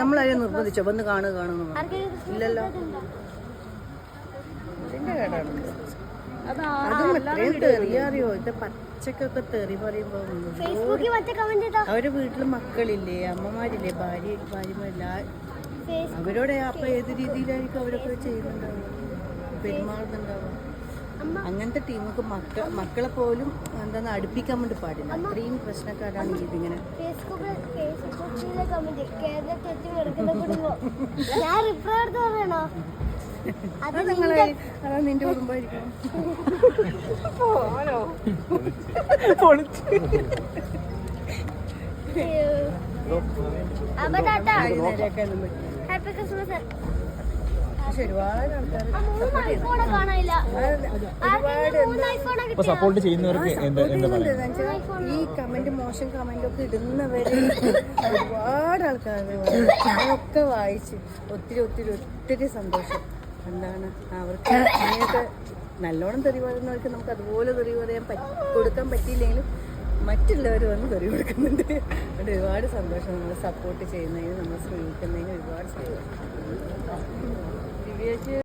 നമ്മളതിനെ നിർബന്ധിച്ചോ? വന്ന് കാണുക കാണുന്നു ഇല്ലല്ലോ? അത് അതും ഇത്രയും തെറി അറിയോ? ഇത് പച്ചക്കൊക്കെ തെറി പറയുമ്പോ അവരുടെ വീട്ടിൽ മക്കളില്ലേ അമ്മമാരില്ലേ ഭാര്യ ഭാര്യമാരില്ല അവരോടെ അപ്പൊ ഏത് രീതിയിലായിരിക്കും അവരൊക്കെ ചെയ്യുന്നുണ്ടാവുക? പെരുമാറുന്നുണ്ടാവുക? അങ്ങനത്തെ ടീമൊക്കെ മക്ക മക്കളെ പോലും എന്താന്ന് അടുപ്പിക്കാൻ വേണ്ടി പാടില്ല. അത്രയും പ്രശ്നക്കാരാണ് ഇതിങ്ങനെ. അത് നിങ്ങളെ അതാ നിന്റെ കുടുംബമായിരിക്കും. ഹാപ്പി ക്രിസ്മസ് പക്ഷെ ഒരുപാട് ആൾക്കാർ ഇപ്പൊ സപ്പോർട്ട് ചെയ്യുന്നവർക്ക് എന്താ എന്താ പറയുക ഈ കമന്റ് മോശം കമന്റ് ഒക്കെ ഇടുന്നവര് ഒരുപാട് ആൾക്കാർ അതൊക്കെ വായിച്ച് ഒത്തിരി ഒത്തിരി ഒത്തിരി സന്തോഷം. എന്താണ്? അവർക്ക് അങ്ങനെയൊക്കെ നല്ലോണം തെറി പറയുന്നവർക്ക് നമുക്ക് അതുപോലെ തെറി പറയാൻ പറ്റി കൊടുക്കാൻ പറ്റിയില്ലെങ്കിലും മറ്റുള്ളവർ വന്ന് തെറി കൊടുക്കുന്നുണ്ട്. അതുകൊണ്ട് ഒരുപാട് സന്തോഷം നമ്മൾ സപ്പോർട്ട് ചെയ്യുന്നതിന് നമ്മൾ സ്നേഹിക്കുന്നതിന് ഒരുപാട് സന്തോഷം. привет.